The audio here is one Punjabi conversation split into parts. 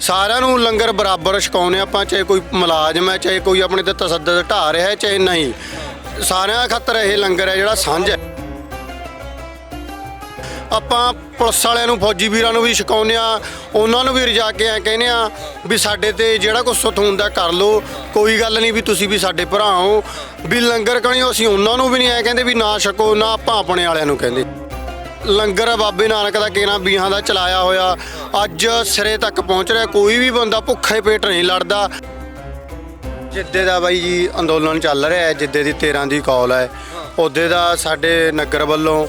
ਸਾਰਿਆਂ ਨੂੰ ਲੰਗਰ ਬਰਾਬਰ ਛਕਾਉਨੇ ਆਪਾਂ, ਚਾਹੇ ਕੋਈ ਮੁਲਾਜ਼ਮ ਹੈ, ਚਾਹੇ ਕੋਈ ਆਪਣੇ ਤੇ ਤਸੱਦਦ ਢਾ ਰਿਹਾ ਹੈ, ਚਾਹੇ ਨਹੀਂ। ਸਾਰਿਆਂ ਖਾਤਰ ਇਹ ਲੰਗਰ ਹੈ ਜਿਹੜਾ ਸਾਂਝ ਹੈ। ਆਪਾਂ ਪੁਲਿਸ ਵਾਲਿਆਂ ਨੂੰ, ਫੌਜੀ ਵੀਰਾਂ ਨੂੰ ਵੀ ਛਕਾਉਂਦੇ ਆ ਉਹਨਾਂ ਨੂੰ ਵੀ ਰਜਾ ਕੇ ਐ ਕਹਿੰਦੇ ਆ ਵੀ ਸਾਡੇ ਤੇ ਜਿਹੜਾ ਕੁਛ ਸੁੱਤ ਹੁੰਦਾ ਕਰ ਲਓ। ਕੋਈ ਗੱਲ ਨਹੀਂ ਵੀ ਤੁਸੀਂ ਵੀ ਸਾਡੇ ਭਰਾ ਹੋ। ਵੀ ਲੰਗਰ ਕਣਿਓ ਅਸੀਂ ਉਹਨਾਂ ਨੂੰ ਵੀ ਨਹੀਂ ਐ ਕਹਿੰਦੇ ਵੀ ਨਾ ਛਕੋ, ਨਾ ਆਪਾਂ ਆਪਣੇ ਵਾਲਿਆਂ ਨੂੰ ਕਹਿੰਦੇ। ਲੰਗਰ ਬਾਬੇ ਨਾਨਕ ਦਾ ਕਿਹਨਾਂ ਬੀਹਾਂ ਦਾ ਚਲਾਇਆ ਹੋਇਆ। ਅੱਜ ਸਿਰੇ ਤੱਕ ਪਹੁੰਚ ਰਿਹਾ, ਕੋਈ ਵੀ ਬੰਦਾ ਭੁੱਖੇ ਪੇਟ ਨਹੀਂ ਲੜਦਾ। ਜਿੱਦੇ ਦਾ ਬਾਈ ਜੀ ਅੰਦੋਲਨ ਚੱਲ ਰਿਹਾ ਹੈ, ਜਿੱਦੇ ਦੀ 13 ਦੀ ਕਾਲ ਹੈ, ਉਹਦੇ ਦਾ ਸਾਡੇ ਨਗਰ ਵੱਲੋਂ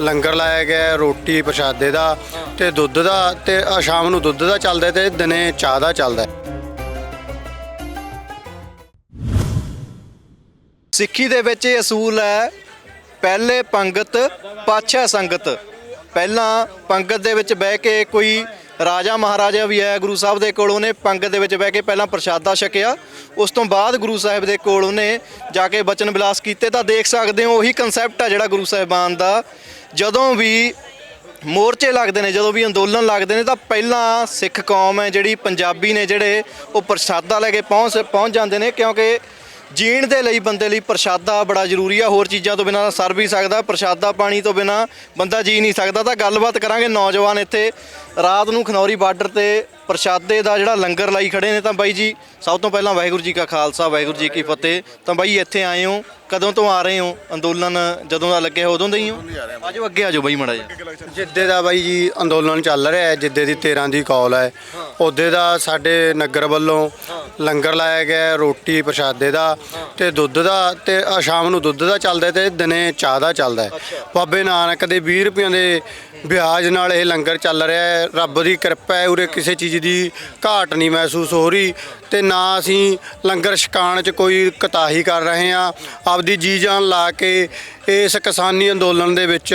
ਲੰਗਰ ਲਾਇਆ ਗਿਆ ਰੋਟੀ, ਪ੍ਰਸ਼ਾਦੇ ਦਾ ਤੇ ਦੁੱਧ ਦਾ ਤੇ ਸ਼ਾਮ ਨੂੰ ਦੁੱਧ ਦਾ ਚੱਲਦਾ ਤੇ ਦਿਨੇ ਚਾਹ ਦਾ ਚੱਲਦਾ ਸਿੱਖੀ ਦੇ ਵਿੱਚ ਇਹ ਅਸੂਲ ਹੈ ਪਹਿਲੇ ਪੰਗਤ ਪਾਛਾ ਸੰਗਤ। ਪਹਿਲਾਂ ਪੰਗਤ ਦੇ ਵਿੱਚ ਬਹਿ ਕੇ ਕੋਈ ਰਾਜਾ ਮਹਾਰਾਜਾ ਵੀ ਆਇਆ ਗੁਰੂ ਸਾਹਿਬ ਦੇ ਕੋਲ ਉਹਨੇ ਪੰਗਤ ਦੇ ਵਿੱਚ ਬਹਿ ਕੇ ਪਹਿਲਾਂ ਪ੍ਰਸ਼ਾਦਾ ਛਕਿਆ। ਉਸ ਤੋਂ ਬਾਅਦ ਗੁਰੂ ਸਾਹਿਬ ਦੇ ਕੋਲ ਉਹਨੇ ਜਾ ਕੇ ਬਚਨ ਵਿਲਾਸ ਕੀਤੇ। ਤਾਂ ਦੇਖ ਸਕਦੇ ਹੋ, ਉਹੀ ਕਨਸੈਪਟ ਆ ਜਿਹੜਾ ਗੁਰੂ ਸਾਹਿਬਾਨ ਦਾ। ਜਦੋਂ ਵੀ ਮੋਰਚੇ ਲੱਗਦੇ ਨੇ, ਜਦੋਂ ਵੀ ਅੰਦੋਲਨ ਲੱਗਦੇ ਨੇ, ਤਾਂ ਪਹਿਲਾਂ ਸਿੱਖ ਕੌਮ ਹੈ ਜਿਹੜੀ ਪੰਜਾਬੀ ਨੇ ਜਿਹੜੇ ਉਹ ਪ੍ਰਸ਼ਾਦਾ ਲੈ ਕੇ ਪਹੁੰਚ ਪਹੁੰਚ ਜਾਂਦੇ ਨੇ। ਕਿਉਂਕਿ ਜੀਣ ਦੇ ਲਈ ਬੰਦੇ ਲਈ ਪ੍ਰਸ਼ਾਦਾ ਬੜਾ ਜ਼ਰੂਰੀ ਆ, ਹੋਰ ਚੀਜ਼ਾਂ ਤੋਂ ਬਿਨਾਂ ਸਰ ਵੀ ਸਕਦਾ, ਪ੍ਰਸ਼ਾਦਾ ਪਾਣੀ ਤੋਂ ਬਿਨਾਂ ਬੰਦਾ ਜੀ ਨਹੀਂ ਸਕਦਾ। ਤਾਂ ਗੱਲਬਾਤ ਕਰਾਂਗੇ ਨੌਜਵਾਨ ਇੱਥੇ, ਰਾਤ ਨੂੰ ਖਨੌਰੀ ਬਾਰਡਰ ਤੇ ਪ੍ਰਸ਼ਾਦੇ ਦਾ ਜਿਹੜਾ ਲੰਗਰ ਲਾਈ ਖੜੇ ਨੇ ਤਾਂ ਬਾਈ ਜੀ ਸਭ ਤੋਂ ਪਹਿਲਾਂ ਵਾਹਿਗੁਰੂ ਜੀ ਕਾ ਖਾਲਸਾ ਵਾਹਿਗੁਰੂ ਜੀ ਕੀ ਫਤਿਹ। ਤਾਂ ਬਾਈ ਇੱਥੇ ਆਏ ਹੋ ਕਦੋਂ ਤੋਂ ਆ ਰਹੇ ਹੋ? ਅੰਦੋਲਨ ਜਦੋਂ ਦਾ ਲੱਗਿਆ ਉਦੋਂ ਦੇ ਹੀ ਹੋ? ਆਜੋ ਅੱਗੇ ਆਜੋ ਬਾਈ ਮੜਾ ਜੀ ਜਿੱਦੇ ਦਾ ਬਾਈ ਜੀ ਅੰਦੋਲਨ ਚੱਲ ਰਿਹਾ ਹੈ ਜਿੱਦੇ ਦੀ 13 ਦੀ ਕਾਲ ਹੈ ਉਹਦੇ ਦਾ ਸਾਡੇ ਨਗਰ ਵੱਲੋਂ ਲੰਗਰ ਲਾਇਆ ਗਿਆ ਰੋਟੀ ਪ੍ਰਸ਼ਾਦੇ ਦਾ ਤੇ ਦੁੱਧ ਦਾ ਤੇ ਸ਼ਾਮ ਨੂੰ ਦੁੱਧ ਦਾ ਚੱਲਦਾ ਤੇ ਦਿਨੇ ਚਾਹ ਦਾ ਚੱਲਦਾ ਹੈ। ਬਾਬੇ ਨਾਨਕ ਦੇ 20 ਰੁਪਈਆਂ ਦੇ ਵਿਆਜ ਨਾਲ ਇਹ ਲੰਗਰ ਚੱਲ ਰਿਹਾ ਹੈ ਰੱਬ ਦੀ ਕਿਰਪਾ ਹੈ ਉਰੇ ਕਿਸੇ ਚੀਜ਼ ਦੀ ਘਾਟ ਨਹੀਂ ਮਹਿਸੂਸ ਹੋ ਰਹੀ ਤੇ ਨਾ ਅਸੀਂ ਲੰਗਰ ਛਕਾਉਣ 'ਚ ਕੋਈ ਕਤਾਹੀ ਕਰ ਰਹੇ ਹਾਂ। ਆਪਦੀ ਜੀ ਜਾਨ ਲਾ ਕੇ ਇਸ ਕਿਸਾਨੀ ਅੰਦੋਲਨ ਦੇ ਵਿੱਚ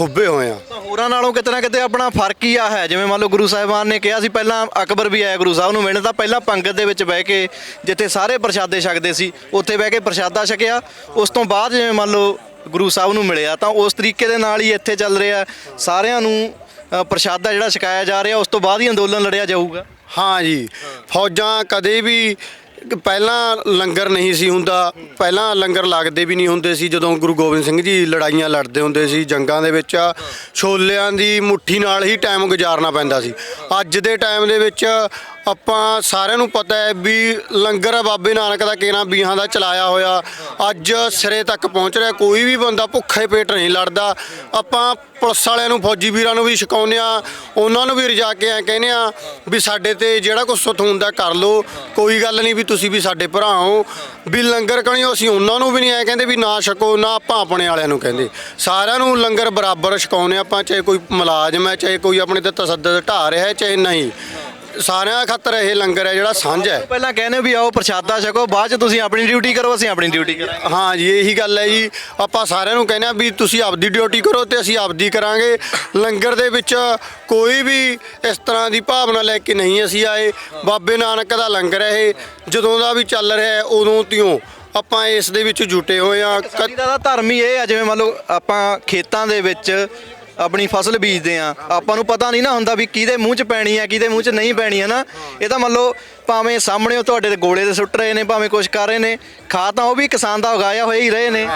ਹੁੱਬੇ ਹੋਏ ਆ ਤਾਂ ਹੋਰਾਂ ਨਾਲੋਂ ਕਿਤੇ ਨਾ ਕਿਤੇ ਆਪਣਾ ਫ਼ਰਕ ਹੀ ਆ ਹੈ। ਜਿਵੇਂ ਮੰਨ ਲਓ ਗੁਰੂ ਸਾਹਿਬਾਨ ਨੇ ਕਿਹਾ ਸੀ, ਪਹਿਲਾਂ ਅਕਬਰ ਵੀ ਆਇਆ ਗੁਰੂ ਸਾਹਿਬ ਨੂੰ ਮਿਲਣ, ਤਾਂ ਪਹਿਲਾਂ ਪੰਗਤ ਦੇ ਵਿੱਚ ਬਹਿ ਕੇ ਜਿੱਥੇ ਸਾਰੇ ਪ੍ਰਸ਼ਾਦੇ ਛਕਦੇ ਸੀ, ਉੱਥੇ ਬਹਿ ਕੇ ਪ੍ਰਸ਼ਾਦਾ ਛਕਿਆ। ਉਸ ਤੋਂ ਬਾਅਦ ਜਿਵੇਂ ਮੰਨ ਲਓ ਗੁਰੂ ਸਾਹਿਬ ਨੂੰ ਮਿਲਿਆ, ਤਾਂ ਉਸ ਤਰੀਕੇ ਦੇ ਨਾਲ ਹੀ ਇੱਥੇ ਚੱਲ ਰਿਹਾ। ਸਾਰਿਆਂ ਨੂੰ ਅ, ਪ੍ਰਸ਼ਾਦਾ ਜਿਹੜਾ ਛਕਾਇਆ ਜਾ ਰਿਹਾ ਉਸ ਤੋਂ ਬਾਅਦ ਹੀ ਅੰਦੋਲਨ ਲੜਿਆ ਜਾਊਗਾ। ਹਾਂ ਜੀ ਫੌਜਾਂ ਕਦੇ ਵੀ ਪਹਿਲਾਂ ਲੰਗਰ ਨਹੀਂ ਸੀ ਹੁੰਦਾ ਪਹਿਲਾਂ ਲੰਗਰ ਲੱਗਦੇ ਵੀ ਨਹੀਂ ਹੁੰਦੇ ਸੀ ਜਦੋਂ ਗੁਰੂ ਗੋਬਿੰਦ ਸਿੰਘ ਜੀ ਲੜਾਈਆਂ ਲੜਦੇ ਹੁੰਦੇ ਸੀ ਜੰਗਾਂ ਦੇ ਵਿੱਚ ਛੋਲਿਆਂ ਦੀ ਮੁੱਠੀ ਨਾਲ ਹੀ ਟਾਈਮ ਗੁਜ਼ਾਰਨਾ ਪੈਂਦਾ ਸੀ। ਅੱਜ ਦੇ ਟਾਈਮ ਦੇ ਵਿੱਚ ਆਪਾਂ ਸਾਰਿਆਂ ਨੂੰ ਪਤਾ ਹੈ ਵੀ ਲੰਗਰ ਬਾਬੇ ਨਾਨਕ ਦਾ ਕਿਹਨਾਂ ਬੀਹਾਂ ਦਾ ਚਲਾਇਆ ਹੋਇਆ। ਅੱਜ ਸਿਰੇ ਤੱਕ ਪਹੁੰਚ ਰਿਹਾ, ਕੋਈ ਵੀ ਬੰਦਾ ਭੁੱਖੇ ਪੇਟ ਨਹੀਂ ਲੜਦਾ। ਆਪਾਂ ਪੁਲਿਸ ਵਾਲਿਆਂ ਨੂੰ, ਫੌਜੀ ਵੀਰਾਂ ਨੂੰ ਵੀ ਛਕਾਉਂਦੇ ਆ ਉਹਨਾਂ ਨੂੰ ਵੀ ਰਜਾ ਕੇ ਐ ਕਹਿੰਦੇ ਆ ਵੀ ਸਾਡੇ ਤੇ ਜਿਹੜਾ ਕੁਛ ਸੁੱਤ ਹੁੰਦਾ ਕਰ ਲਓ। ਕੋਈ ਗੱਲ ਨਹੀਂ ਵੀ ਤੁਸੀਂ ਵੀ ਸਾਡੇ ਭਰਾ ਹੋ। ਵੀ ਲੰਗਰ ਕਣਿਓ ਅਸੀਂ ਉਹਨਾਂ ਨੂੰ ਵੀ ਨਹੀਂ ਐ ਕਹਿੰਦੇ ਵੀ ਨਾ ਛਕੋ, ਨਾ ਆਪਾਂ ਆਪਣੇ ਵਾਲਿਆਂ ਨੂੰ ਕਹਿੰਦੇ। ਸਾਰਿਆਂ ਨੂੰ ਲੰਗਰ ਬਰਾਬਰ ਛਕਾਉਂਦੇ ਆਪਾਂ, ਚਾਹੇ ਕੋਈ ਮੁਲਾਜ਼ਮ ਹੈ, ਚਾਹੇ ਕੋਈ ਆਪਣੇ ਤੇ ਤਸੱਦਦ ਢਾ ਰਿਹਾ ਚਾਹੇ ਨਹੀਂ। ਸਾਰਿਆਂ ਖਾਤਰ ਇਹ ਲੰਗਰ ਹੈ ਜਿਹੜਾ ਸਾਂਝ ਹੈ। ਪਹਿਲਾਂ ਕਹਿੰਦੇ ਵੀ ਆਓ ਪ੍ਰਸ਼ਾਦਾ ਛਕੋ ਬਾਅਦ ਚ ਤੁਸੀਂ ਆਪਣੀ ਡਿਊਟੀ ਕਰੋ ਅਸੀਂ ਆਪਣੀ ਡਿਊਟੀ ਕਰਾਂਗੇ। ਹਾਂ ਜੀ ਇਹੀ ਗੱਲ ਹੈ ਜੀ। ਆਪਾਂ ਸਾਰਿਆਂ ਨੂੰ ਕਹਿੰਦੇ ਆ ਵੀ ਤੁਸੀਂ ਆਪਦੀ ਡਿਊਟੀ ਕਰੋ ਤੇ ਅਸੀਂ ਆਪਦੀ ਕਰਾਂਗੇ। ਲੰਗਰ ਦੇ ਵਿੱਚ ਕੋਈ ਵੀ ਇਸ ਤਰ੍ਹਾਂ ਦੀ ਭਾਵਨਾ ਲੈ ਕੇ ਨਹੀਂ ਅਸੀਂ ਆਏ। ਬਾਬੇ ਨਾਨਕ ਦਾ ਲੰਗਰ ਹੈ ਇਹ। ਜਦੋਂ ਦਾ ਵੀ ਚੱਲ ਰਿਹਾ ਹੈ ਉਦੋਂ ਤਿਉਂ ਆਪਾਂ ਇਸ ਦੇ ਵਿੱਚ ਜੁਟੇ ਹੋਏ ਆ ਸਾਡੀ ਦਾ ਧਰਮ ਹੀ ਇਹ ਆ ਜਿਵੇਂ ਮੰਨ ਲਓ ਆਪਾਂ ਖੇਤਾਂ ਦੇ ਵਿੱਚ ਆਪਣੀ ਫਸਲ ਬੀਜਦੇ ਆ ਆਪਾਂ ਨੂੰ ਪਤਾ ਨਹੀਂ ਨਾ ਹੁੰਦਾ ਵੀ ਕਿਹਦੇ ਮੂੰਹ 'ਚ ਪੈਣੀ ਆ ਕਿਹਦੇ ਮੂੰਹ 'ਚ ਨਹੀਂ ਪੈਣੀ ਹੈ ਨਾ। ਇਹ ਤਾਂ ਮੰਨ ਲਓ ਭਾਵੇਂ ਸਾਹਮਣੇ ਉਹ ਤੁਹਾਡੇ ਦੇ ਗੋਲੇ ਦੇ ਸੁੱਟ ਰਹੇ ਨੇ, ਭਾਵੇਂ ਕੁਝ ਕਰ ਰਹੇ ਨੇ, ਖਾ ਤਾਂ ਉਹ ਵੀ ਕਿਸਾਨ ਦਾ ਉਗਾਇਆ ਹੋਇਆ ਹੀ ਰਹੇ ਨੇ।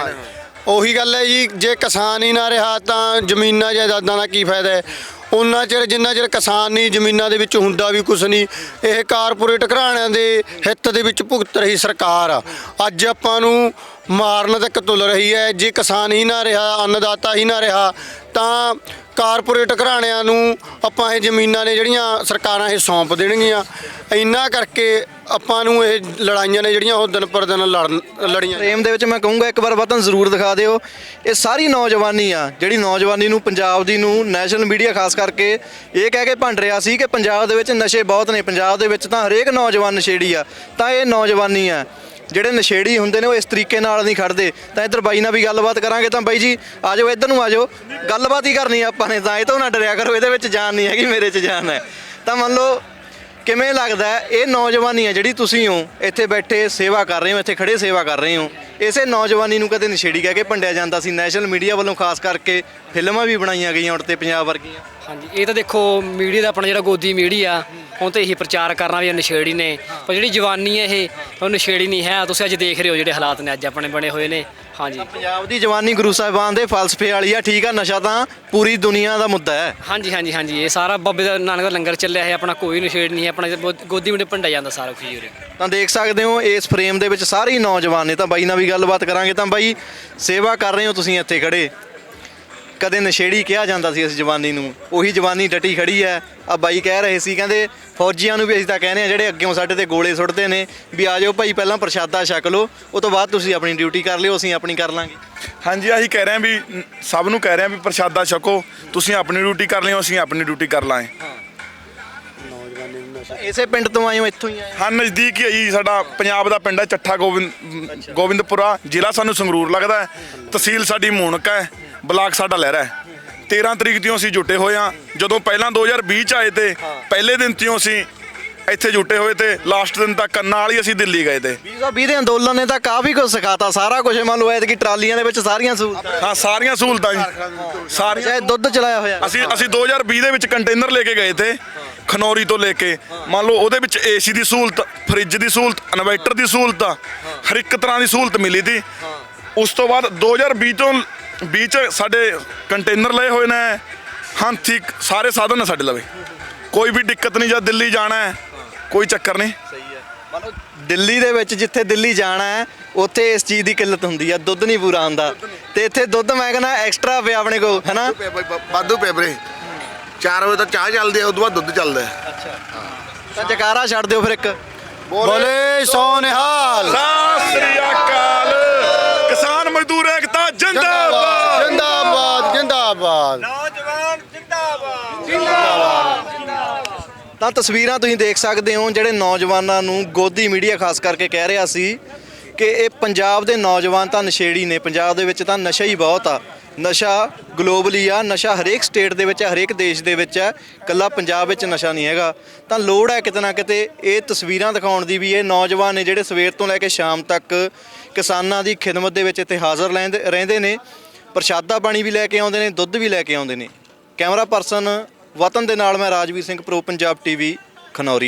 ਉਹੀ ਗੱਲ ਹੈ ਜੀ, ਜੇ ਕਿਸਾਨ ਹੀ ਨਾ ਰਿਹਾ ਤਾਂ ਜ਼ਮੀਨਾਂ ਜਾਇਦਾਦਾਂ ਦਾ ਕੀ ਫਾਇਦਾ ਹੈ? ਉਹਨਾਂ ਚਿਰ ਜਿੰਨਾ ਚਿਰ ਕਿਸਾਨ ਨਹੀਂ ਜ਼ਮੀਨਾਂ ਦੇ ਵਿੱਚ ਹੁੰਦਾ ਵੀ ਕੁਝ ਨਹੀਂ, ਇਹ ਕਾਰਪੋਰੇਟ ਘਰਾਣਿਆਂ ਦੇ ਹਿੱਤ ਦੇ ਵਿੱਚ ਭੁਗਤ ਰਹੀ ਸਰਕਾਰ। ਅੱਜ ਆਪਾਂ ਨੂੰ ਮਾਰਨ ਤੱਕ ਤੁਲ ਰਹੀ ਹੈ, ਜੇ ਕਿਸਾਨ ਹੀ ਨਾ ਰਿਹਾ, ਅੰਨਦਾਤਾ ਹੀ ਨਾ ਰਿਹਾ, ਤਾਂ ਕਾਰਪੋਰੇਟ ਘਰਾਣਿਆਂ ਨੂੰ ਆਪਾਂ ਇਹ ਜ਼ਮੀਨਾਂ ਨੇ ਜਿਹੜੀਆਂ ਸਰਕਾਰਾਂ ਇਹ ਸੌਂਪ ਦੇਣਗੀਆਂ। ਇੰਨਾ ਕਰਕੇ ਆਪਾਂ ਨੂੰ ਇਹ ਲੜਾਈਆਂ ਨੇ ਜਿਹੜੀਆਂ ਉਹ ਦਿਨ ਪਰ ਦਿਨ ਲੜਨ ਲੜੀਆਂ ਪ੍ਰੇਮ ਦੇ ਵਿੱਚ ਮੈਂ ਕਹੂੰਗਾ, ਇੱਕ ਵਾਰ ਵਤਨ ਜ਼ਰੂਰ ਦਿਖਾ ਦਿਓ। ਇਹ ਸਾਰੀ ਨੌਜਵਾਨੀ ਆ, ਜਿਹੜੀ ਨੌਜਵਾਨੀ ਨੂੰ, ਪੰਜਾਬ ਦੀ ਨੂੰ ਨੈਸ਼ਨਲ ਮੀਡੀਆ ਖਾਸ ਕਰਕੇ ਇਹ ਕਹਿ ਕੇ ਭੰਡ ਰਿਹਾ ਸੀ ਕਿ ਪੰਜਾਬ ਦੇ ਵਿੱਚ ਨਸ਼ੇ ਬਹੁਤ ਨੇ। ਪੰਜਾਬ ਦੇ ਵਿੱਚ ਤਾਂ ਹਰੇਕ ਨੌਜਵਾਨ ਨਸ਼ੇੜੀ ਆ। ਤਾਂ ਇਹ ਨੌਜਵਾਨੀ ਆ। ਜਿਹੜੇ ਨਸ਼ੇੜੀ ਹੁੰਦੇ ਨੇ, ਉਹ ਇਸ ਤਰੀਕੇ ਨਾਲ ਨਹੀਂ ਖੜਦੇ। ਤਾਂ ਇੱਧਰ ਬਾਈ ਨਾਲ ਵੀ ਗੱਲਬਾਤ ਕਰਾਂਗੇ। ਤਾਂ ਬਾਈ ਜੀ, ਆ ਜਾਓ, ਇੱਧਰ ਨੂੰ ਆ ਜਾਓ। ਗੱਲਬਾਤ ਹੀ ਕਰਨੀ ਆਪਾਂ ਨੇ, ਤਾਂ ਇਹ ਤੋਂ ਨਾ ਡਰਿਆ ਕਰੋ। ਇਹਦੇ ਵਿੱਚ ਜਾਨ ਨਹੀਂ ਹੈਗੀ, ਮੇਰੇ 'ਚ ਜਾਨ ਹੈ। ਤਾਂ ਮੰਨ ਲਓ ਕਿਵੇਂ ਲੱਗਦਾ ਹੈ? ਇਹ ਨੌਜਵਾਨੀ ਹੈ ਜਿਹੜੀ ਤੁਸੀਂ ਹੋ, ਇੱਥੇ ਬੈਠੇ ਸੇਵਾ ਕਰ ਰਹੇ ਹੋ, ਇੱਥੇ ਖੜੇ ਸੇਵਾ ਕਰ ਰਹੇ ਹੋ। ਇਸੇ ਨੌਜਵਾਨੀ ਨੂੰ ਕਦੇ ਨਸ਼ੇੜੀ ਕਹਿ ਕੇ ਭੰਡਿਆ ਜਾਂਦਾ ਸੀ। ਨੈਸ਼ਨਲ ਮੀਡੀਆ ਵੱਲੋਂ ਖਾਸ ਕਰਕੇ ਫਿਲਮਾਂ ਵੀ ਬਣਾਈਆਂ ਗਈਆਂ ਉੜ ਤੇ ਪੰਜਾਬ ਵਰਗੀਆਂ। ਹਾਂਜੀ, ਇਹ ਤਾਂ ਦੇਖੋ, ਮੀਡੀਆ ਦਾ ਆਪਣਾ ਜਿਹੜਾ ਗੋਦੀ ਮੀਡੀਆ, ਹੁਣ ਤੇ ਇਹੀ ਪ੍ਰਚਾਰ ਕਰਨਾ ਵੀ ਨਸ਼ੇੜੀ ਨੇ। ਪਰ ਜਿਹੜੀ ਜਵਾਨੀ ਹੈ ਇਹ, ਉਹ ਨਸ਼ੇੜੀ ਨਹੀਂ ਹੈ। ਤੁਸੀਂ ਅੱਜ ਦੇਖ ਰਹੇ ਹੋ ਜਿਹੜੇ ਹਾਲਾਤ ਨੇ, ਅੱਜ ਆਪਣੇ ਬਣੇ ਹੋਏ ਨੇ। ਹਾਂਜੀ। ਪੰਜਾਬ ਦੀ ਜਵਾਨੀ ਗੁਰੂ ਸਾਹਿਬਾਨ ਦੇ ਫਲਸਫੇ ਵਾਲੀ ਆ ਠੀਕ ਆ ਨਸ਼ਾ ਤਾਂ ਪੂਰੀ ਦੁਨੀਆ ਦਾ ਮੁੱਦਾ ਹੈ। ਹਾਂਜੀ ਹਾਂਜੀ ਹਾਂਜੀ ਇਹ ਸਾਰਾ ਬਾਬੇ ਦਾ ਨਾਨਕ ਦਾ ਲੰਗਰ ਚੱਲਿਆ ਹੈ ਆਪਣਾ ਕੋਈ ਨਸ਼ੇੜ ਨਹੀਂ ਹੈ ਆਪਣਾ ਗੋ- ਗੋਦੀ ਵਿੱਚ ਭੰਡਿਆ ਜਾਂਦਾ ਸਾਰਾ ਕੁਝ ਉਰੇ। ਤਾਂ ਦੇਖ ਸਕਦੇ ਹੋ ਇਸ ਫਰੇਮ ਦੇ ਵਿੱਚ ਸਾਰੇ ਹੀ ਨੌਜਵਾਨ ਨੇ ਤਾਂ ਬਾਈ ਨਾਲ ਵੀ ਗੱਲਬਾਤ ਕਰਾਂਗੇ ਤਾਂ ਬਾਈ ਸੇਵਾ ਕਰ ਰਹੇ ਹੋ ਤੁਸੀਂ ਇੱਥੇ ਖੜੇ। ਕਦੇ ਨਸ਼ੇੜੀ ਕਿਹਾ ਜਾਂਦਾ ਸੀ ਇਸ ਜਵਾਨੀ ਨੂੰ। ਉਹੀ ਜਵਾਨੀ ਡਟੀ ਖੜੀ ਹੈ। ਆ ਬਾਈ ਕਹਿ ਰਹੇ ਸੀ ਕਹਿੰਦੇ ਫੌਜੀਆਂ ਨੂੰ ਵੀ ਅਸੀਂ ਤਾਂ ਕਹਿੰਦੇ ਆ ਜਿਹੜੇ ਅੱਗੇੋਂ ਸਾਡੇ ਤੇ ਗੋਲੇ ਸੁੱਟਦੇ ਨੇ ਵੀ ਆ ਜਾਓ ਭਾਈ ਪਹਿਲਾਂ ਪ੍ਰਸ਼ਾਦਾ ਛਕ ਲਓ ਉਹ ਤੋਂ ਬਾਅਦ ਤੁਸੀਂ ਆਪਣੀ ਡਿਊਟੀ ਕਰ ਲਿਓ ਅਸੀਂ ਆਪਣੀ ਕਰ ਲਾਂਗੇ। ਹਾਂਜੀ ਆਹੀ ਕਹਿ ਰਹੇ ਹਾਂ ਵੀ ਸਭ ਨੂੰ ਕਹਿ ਰਹੇ ਹਾਂ ਵੀ ਪ੍ਰਸ਼ਾਦਾ ਛਕੋ ਤੁਸੀਂ ਆਪਣੀ ਡਿਊਟੀ ਕਰ ਲਿਓ ਅਸੀਂ ਆਪਣੀ ਡਿਊਟੀ ਕਰ ਲਾਂਗੇ। ਇਸੇ ਪਿੰਡ ਤੋਂ ਆਏ ਹੋ ਇੱਥੋਂ ਹੀ ਆਏ ਹੋ? ਹਾਂ ਨਜ਼ਦੀਕ ਹੀ ਹੈ ਜੀ ਸਾਡਾ ਪੰਜਾਬ ਦਾ ਪਿੰਡ ਹੈ ਚੱਠਾ ਗੋਬਿੰਦ ਗੋਬਿੰਦਪੁਰਾ। ਜ਼ਿਲ੍ਹਾ ਸਾਨੂੰ ਸੰਗਰੂਰ ਲੱਗਦਾ ਹੈ। ਤਹਿਸੀਲ ਸਾਡੀ ਮੂਣਕ ਹੈ ਬਲਾਕ ਸਾਡਾ ਲਹਿਰਾ ਹੈ। 13 ਤਰੀਕ ਤੋਂ ਅਸੀਂ ਜੁਟੇ ਹੋਏ ਹਾਂ। ਜਦੋਂ ਪਹਿਲਾਂ 2020 ਚ ਆਏ ਤੇ ਪਹਿਲੇ ਦਿਨ ਤੋਂ ਅਸੀਂ ਇੱਥੇ ਜੁਟੇ ਹੋਏ ਤੇ ਲਾਸਟ ਦਿਨ ਤੱਕ ਨਾਲ ਹੀ ਅਸੀਂ ਦਿੱਲੀ ਗਏ ਤੇ। 2020 ਦੇ ਅੰਦੋਲਨ ਨੇ ਤਾਂ ਕਾਫੀ ਕੁਝ ਸਿਖਾਤਾ ਸਾਰਾ ਕੁਝ ਮੰਨ ਲਓ ਐਤਕੀ ਟਰਾਲੀਆਂ ਦੇ ਵਿੱਚ ਸਾਰੀਆਂ ਸਹੂਲਤਾਂ ਹਾਂ ਸਾਰੀਆਂ ਸਹੂਲਤਾਂ ਜੀ। ਸਾਰੀਆਂ ਚਾਹੇ ਦੁੱਧ ਚਲਾਇਆ ਹੋਇਆ। ਅਸੀਂ ਅਸੀਂ 2020 ਦੇ ਵਿੱਚ ਕੰਟੇਨਰ ਲੈ ਕੇ ਗਏ ਤੇ ਖਨੌਰੀ ਤੋਂ ਲੈ ਕੇ ਮੰਨ ਲਓ ਉਹਦੇ ਵਿੱਚ ਏਸੀ ਦੀ ਸਹੂਲਤ ਫ੍ਰਿਜ ਦੀ ਸਹੂਲਤ ਇਨਵਰਟਰ ਦੀ ਸਹੂਲਤ ਹਰ ਇੱਕ ਤਰ੍ਹਾਂ ਦੀ ਸਹੂਲਤ ਮਿਲੀ ਤੀ ਉਸ ਤੋਂ ਬਾਅਦ 2020 ਤੋਂ 20 ਚ ਸਾਡੇ ਕੰਟੇਨਰ ਲਏ ਹੋਏ ਨੇ। ਹਾਥੀ ਸਾਰੇ ਸਾਧਨ ਨੇ ਸਾਡੇ ਲਵੇ। ਕੋਈ ਵੀ ਦਿੱਕਤ ਨਹੀਂ ਜਦ ਦਿੱਲੀ ਜਾਣਾ ਹੈ ਕੋਈ ਚੱਕਰ ਨਹੀਂ। ਮਤਲਬ ਦਿੱਲੀ ਦੇ ਵਿੱਚ ਜਿੱਥੇ ਦਿੱਲੀ ਜਾਣਾ ਹੈ ਉੱਥੇ ਇਸ ਚੀਜ਼ ਦੀ ਕਿੱਲਤ ਹੁੰਦੀ ਆ ਦੁੱਧ ਨਹੀਂ ਪੂਰਾ ਹੁੰਦਾ। ਤੇ ਇੱਥੇ ਦੁੱਧ ਮੈਂ ਕਹਿੰਦਾ ਐਕਸਟਰਾ ਪਿਆ ਆਪਣੇ ਕੋਲ ਹੈਨਾ ਵਾਧੂ ਪਿਆ ਵੀਰੇ। 4 ਵਜੇ ਤੱਕ ਚਾਹ ਚੱਲਦੀ ਹੈ ਉਦੋਂ ਬਾਅਦ ਦੁੱਧ ਚੱਲਦਾ ਹੈ। ਤਾਂ ਜਕਾਰਾ ਛੱਡ ਦਿਓ ਫਿਰ ਇੱਕ। ਬੋਲੇ ਸੋ ਨਿਹਾਲ ਸਤਿ ਸ੍ਰੀ ਅਕਾਲ। ਕਿਸਾਨ ਮਜ਼ਦੂਰ ਏਕਤਾ ਜਿੰਦਾਬਾਦ। ਜਿੰਦਾਬਾਦ। ਜਿੰਦਾਬਾਦ। ਤਾਂ ਤਸਵੀਰਾਂ ਤੁਸੀਂ ਦੇਖ ਸਕਦੇ ਹੋ ਜਿਹੜੇ ਨੌਜਵਾਨਾਂ ਨੂੰ ਗੋਦੀ ਮੀਡੀਆ ਖਾਸ ਕਰਕੇ ਕਹਿ ਰਿਹਾ ਸੀ ਕਿ ਇਹ ਪੰਜਾਬ ਦੇ ਨੌਜਵਾਨ ਤਾਂ ਨਸ਼ੇੜੀ ਨੇ ਪੰਜਾਬ ਦੇ ਵਿੱਚ ਤਾਂ ਨਸ਼ਾ ਹੀ ਬਹੁਤ ਆ। ਨਸ਼ਾ ਗਲੋਬਲੀ ਆ, ਨਸ਼ਾ ਹਰੇਕ ਸਟੇਟ ਦੇ ਵਿੱਚ ਹੈ, ਹਰੇਕ ਦੇਸ਼ ਦੇ ਵਿੱਚ ਹੈ। ਕੱਲਾ ਪੰਜਾਬ ਵਿੱਚ ਨਸ਼ਾ ਨਹੀਂ ਹੈਗਾ। ਤਾਂ ਲੋੜ ਹੈ ਕਿਤੇ ਨਾ ਕਿਤੇ ਇਹ ਤਸਵੀਰਾਂ ਦਿਖਾਉਣ ਦੀ ਵੀ ਇਹ ਨੌਜਵਾਨ ਨੇ ਜਿਹੜੇ ਸਵੇਰ ਤੋਂ ਲੈ ਕੇ ਸ਼ਾਮ ਤੱਕ ਕਿਸਾਨਾਂ ਦੀ ਖਿਦਮਤ ਦੇ ਵਿੱਚ ਇੱਥੇ ਹਾਜ਼ਰ ਰਹਿੰਦੇ ਰਹਿੰਦੇ ਨੇ, ਪ੍ਰਸ਼ਾਦਾ ਪਾਣੀ ਵੀ ਲੈ ਕੇ ਆਉਂਦੇ ਨੇ, ਦੁੱਧ ਵੀ ਲੈ ਕੇ ਆਉਂਦੇ ਨੇ। ਕੈਮਰਾ ਪਰਸਨ ਵਤਨ ਦੇ ਨਾਲ ਮੈਂ ਰਾਜਵੀਰ ਸਿੰਘ, ਪ੍ਰੋ ਪੰਜਾਬ ਟੀਵੀ ਖਨੌਰੀ।